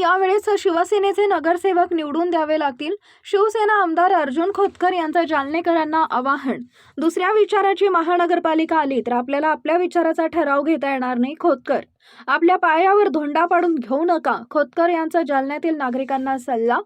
यावेळेस शिवसेनेचे नगरसेवक निवडून द्यावे लागतील. शिवसेना आमदार अर्जुन खोतकर यांचं जालनेकरांना आवाहन. दुसऱ्या विचाराची महानगरपालिका आली तर आपल्याला आपल्या विचाराचा ठराव घेता येणार नाही खोतकर. आपल्या पायावर धोंडा पाडून घेऊ नका खोतकर यांचा जालन्यातील नागरिकांना सल्ला.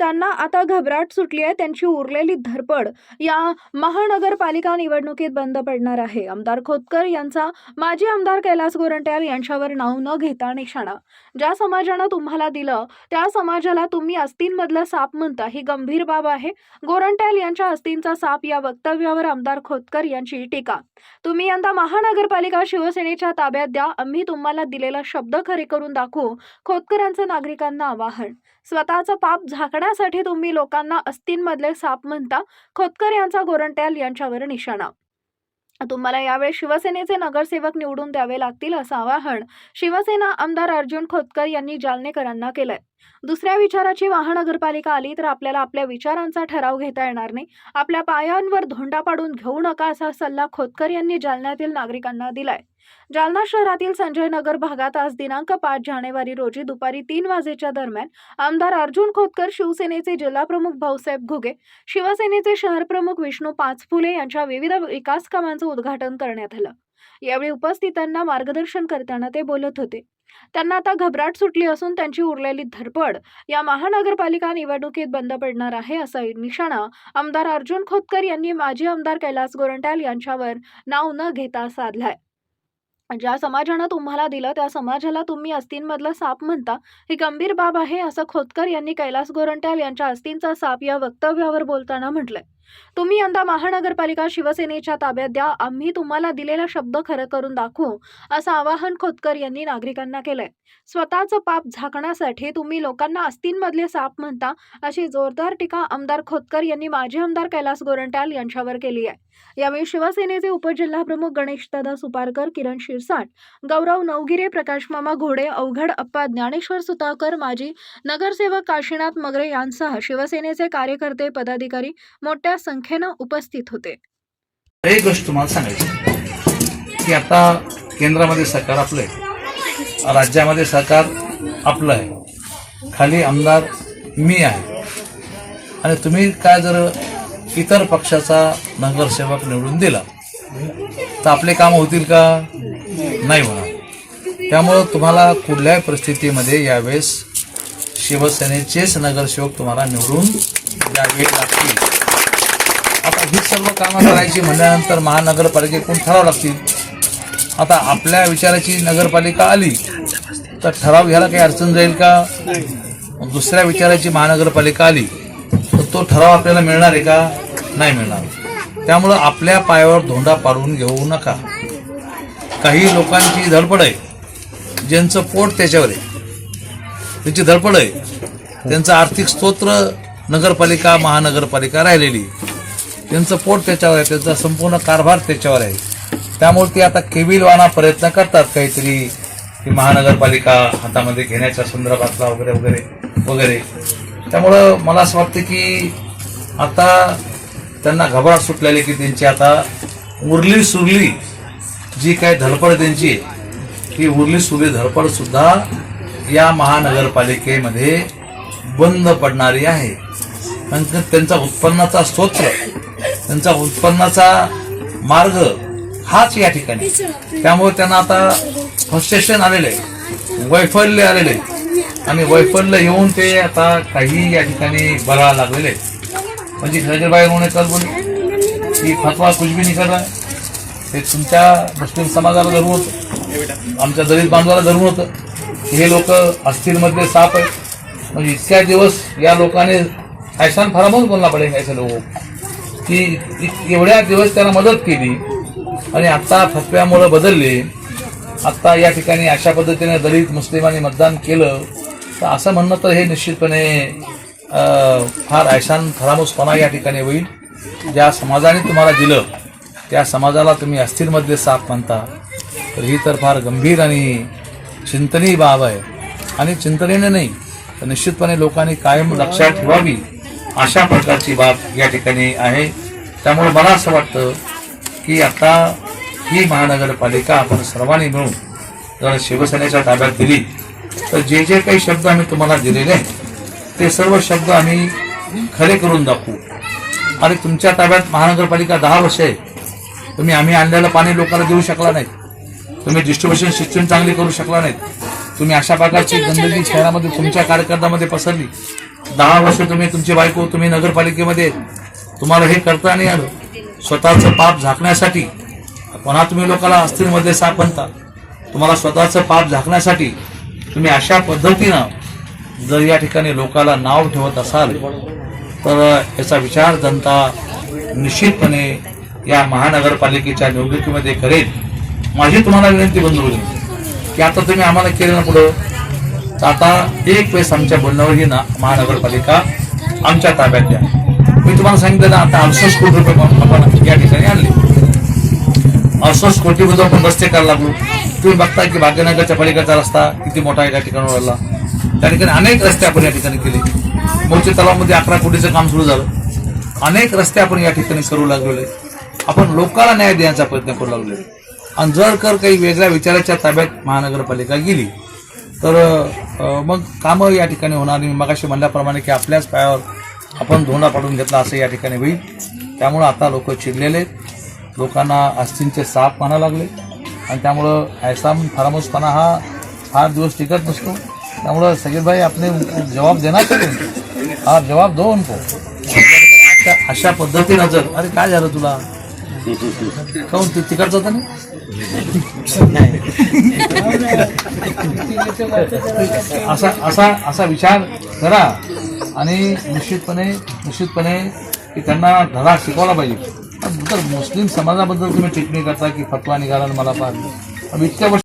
त्यांना आता घबराट सुटली आहे. त्यांची उरलेली धरपड या महानगरपालिका निवडणुकीत बंद पडणार आहे. आमदार खोतकर यांचा माजी आमदार कैलास गोरंट्याल यांच्यावर नाव न घेता निशाणा. ज्या समाजानं तुम्हाला दिलं त्या समाजाला तुम्ही अस्थींमधला साप म्हणता ही गंभीर बाब आहे. गोरंट्याल यांच्या अस्तींचा साप या वक्तव्यावर आमदार खोतकर यांची टीका. तुम्ही यंदा महानगरपालिका शिवसेनेच्या ताब्यात द्या. आम्ही तुम्हाला दिलेला शब्द खरे करून दाखवू. खोतकरांचं नागरिकांना आवाहन. स्वतःचं पाप झाकण्यासाठी तुम्ही लोकांना अस्तींमधले साप म्हणता खोतकर यांचा गोरंट्याल यांच्यावर निशाणा. तुम्हाला यावेळी शिवसेनेचे नगरसेवक निवडून द्यावे लागतील असं आवाहन शिवसेना आमदार अर्जुन खोतकर यांनी जालनेकरांना केलंय. दुसऱ्या विचाराची महानगरपालिका आली तर आपल्याला आपल्या विचारांचा ठराव घेता येणार नाही. आपल्या पायांवर धोंडा पाडून घेऊ नका असा सल्ला खोतकर यांनी जालन्यातील नागरिकांना दिलाय. जालना शहरातील संजय नगर भागात आज दिनांक पाच जानेवारी रोजी दुपारी तीन वाजेच्या दरम्यान आमदार अर्जुन खोतकर शिवसेनेचे जिल्हाप्रमुख भाऊसाहेब घुगे शिवसेनेचे शहरप्रमुख विष्णू पाचफुले यांच्या विविध विकास कामांचं उद्घाटन करण्यात आलं. यावेळी उपस्थितांना मार्गदर्शन करताना ते बोलत होते. त्यांना आता घबराट सुटली असून त्यांची उरलेली धडपड या महानगरपालिका निवडणुकीत बंद पडणार आहे असा निशाणा आमदार अर्जुन खोतकर यांनी माजी आमदार कैलास गोरंट्याल यांच्यावर नाव न घेता साधलाय. ज्या समाजानं तुम्हाला दिलं त्या समाजाला तुम्ही अस्थींमधला साप म्हणता ही गंभीर बाब आहे असं खोतकर यांनी कैलास गोरंट्याल यांच्या अस्तींचा साप या वक्तव्यावर बोलताना म्हटलंय. तुम्ही यंदा महानगरपालिका शिवसेनेच्या ताब्यात द्या. आम्ही तुम्हाला दिलेला शब्द खरं करून दाखवू असं आवाहन खोतकर यांनी नागरिकांना केलंय. स्वतःचं पाप झाकण्यासाठी तुम्ही लोकांना अस्तींमधले साप म्हणता अशी जोरदार टीका आमदार खोतकर यांनी माजी आमदार कैलास गोरंट्याल यांच्यावर केली आहे. यावेळी शिवसेनेचे उपजिल्हाप्रमुख गणेशदादा सुपारकर किरण शिरसाट गौरव नवगिरे प्रकाश मामा घोडे अवघड अप्पा ज्ञानेश्वर सुताकर माजी नगरसेवक काशीनाथ मगरे यांसह शिवसेनेचे कार्यकर्ते पदाधिकारी मोठ्या संख्येनं उपस्थित होते. एक गोष्ट तुम्हाला सांगायची की आता केंद्रामध्ये सरकार आपलं आहे राज्यामध्ये सरकार आपलं आहे खाली आमदार मी आहे. आणि तुम्ही काय जर इतर पक्षाचा नगरसेवक निवडून दिला. तर आपले काम होतील का? नाही म्हणा त्यामुळं तुम्हाला कुठल्याही परिस्थितीमध्ये यावेळेस शिवसेनेचेच नगरसेवक तुम्हाला निवडून द्यावे लागतील. आता ही सर्व कामं करायची म्हणल्यानंतर महानगरपालिकेकडून ठराव लागतील. आता आपल्या विचाराची नगरपालिका आली तर ठराव घ्यायला काही अडचण जाईल का? दुसऱ्या विचाराची महानगरपालिका आली तो ठराव आपल्याला मिळणार आहे का? नाही मिळणार. त्यामुळं आपल्या पायावर धोंडा पाडून घेऊ नका. काही लोकांची धडपड आहे. ज्यांचं पोट त्याच्यावर आहे. त्यांची धडपड आहे. त्यांचं आर्थिक स्तोत्र नगरपालिका महानगरपालिका राहिलेली. त्यांचं पोट त्याच्यावर आहे त्यांचा संपूर्ण कारभार त्याच्यावर आहे. त्यामुळे ते आता केबिलवाना प्रयत्न करतात काहीतरी. की महानगरपालिका हातामध्ये घेण्याच्या संदर्भातला वगैरे वगैरे वगैरे. त्यामुळं मला असं वाटतं की आता त्यांना घबराट सुटलेली की त्यांची आता उरली सुरली जी काय धडपड त्यांची आहे, ही उरली सुरली धडपडसुद्धा या महानगरपालिकेमध्ये बंद पडणारी आहे. कारण त्यांचा उत्पन्नाचा स्तोत्र त्यांचा उत्पन्नाचा मार्ग हाच या ठिकाणी. त्यामुळे त्यांना आता फ्रस्ट्रेशन आलेलं आहे वैफल्य आलेलं आहे. आणि वैफल्य येऊन ते आता काही या ठिकाणी बरा लागलेले आहेत. म्हणजे खजरबाई उन्होंने होणे बोली की फतवा कुछ भी नहीं रहा हे तुमच्या मुस्लिम समाजाला धरून होतं. आमच्या दलित बांधवाला धरून होतं. की हे लोक अस्थिरमधले साप आहेत. म्हणजे इतक्या दिवस या लोकांनी ऐसान फरामच बोलला पडेल ऐसे लोक. की एवढ्या दिवस त्याला मदत केली आणि आता फतव्यामुळं बदलले. आत्ता या ठिकाणी अशा पद्धतीने दलित मुस्लिमांनी मतदान केलं तर असं म्हणणं तर हे निश्चितपणे फार ऐशान थरामोसपणा या ठिकाणी होईल. ज्या समाजाने तुम्हाला दिलं त्या समाजाला तुम्ही अस्थिरमधले साप म्हणता तर ही तर फार गंभीर आणि चिंतनीय बाब आहे. आणि चिंतनेने नाही तर निश्चितपणे लोकांनी कायम लक्षात ठेवावी अशा प्रकारची बाब या ठिकाणी आहे. त्यामुळे मला असं वाटतं की आता ही महानगरपालिका आपण सर्वांनी मिळून जर शिवसेनेच्या ताब्यात दिली तर जे जे काही शब्द आम्ही तुम्हाला दिलेले आहेत ते सर्व शब्द आम्ही खरे करून दाखवू. आणि तुमच्या ताब्यात महानगरपालिका दहा वर्ष आहे तुम्ही आम्ही आणलेलं पाणी लोकांना देऊ शकला नाहीत. तुम्ही डिस्ट्रीब्युशन सिस्टम चांगली करू शकला नाहीत. तुम्ही अशा प्रकारची गंदगी शहरामध्ये तुमच्या कार्यकर्त्यामध्ये पसरली. दहा वर्ष तुम्ही तुमची बायको तुम्ही नगरपालिकेमध्ये तुम्हाला हे करता नाही आलं. स्वतःचं पाप झाकण्यासाठी पुन्हा तुम्ही लोकांना अस्थिरमध्ये सापडता? तुम्हाला स्वतःचं पाप झाकण्यासाठी तुम्ही अशा पद्धतीनं जर या ठिकाणी लोकाला नाव ठेवत असाल तर याचा विचार जनता निश्चितपणे या महानगरपालिकेच्या निवडणुकीमध्ये करेल. माझी तुम्हाला विनंती बंद होईल की आता तुम्ही आम्हाला केलं ना पुढं? तर आता एक वेळेस आमच्या बोलण्यावर ही ना महानगरपालिका आमच्या ताब्यात द्या. मी तुम्हाला सांगितलं ना आता अडसष्ट कोटी रुपये आपण अडसष्ट कोटीमध्ये आपण रस्ते करायला लागलो. तुम्ही बघता की भाग्यनगरच्या पलीकडचा रस्ता किती मोठा आहे त्या ठिकाणावर आला. त्या ठिकाणी अनेक रस्ते आपण या ठिकाणी केले. मोर्चे तलावामध्ये अकरा कोटीचं काम सुरू झालं. अनेक रस्ते आपण या ठिकाणी करू लागलेले. आपण लोकांना न्याय देण्याचा प्रयत्न करू लागलेलो. आणि जर कर काही वेगळ्या विचाराच्या ताब्यात महानगरपालिका गेली तर मग कामं या ठिकाणी होणार नाही. मगाशी म्हणल्याप्रमाणे की आपल्याच पायावर आपण धोंडा पाडून घेतला असं या ठिकाणी होईल. त्यामुळं आता लोक चिडलेले आहेत. लोकांना अस्थिंचे साप म्हणा लागले. आणि त्यामुळं ऐसा फरामोसपणा हा फार दिवस टिकत नसतो. त्यामुळं सगीरभाई आपले जवाब देणार तुम्ही हा जवाब दो उनको. अशा अशा पद्धतीनं जर अरे काय झालं तुला? काऊन ते तिकडचं होतं ना? असा असा असा विचार करा. आणि निश्चितपणे निश्चितपणे की त्यांना धडा शिकवला पाहिजे. तर मुस्लिम समाजाबद्दल तुम्ही टिप्पणी करता की फतवा निघाला मला पाहिजे इतक्या वर्ष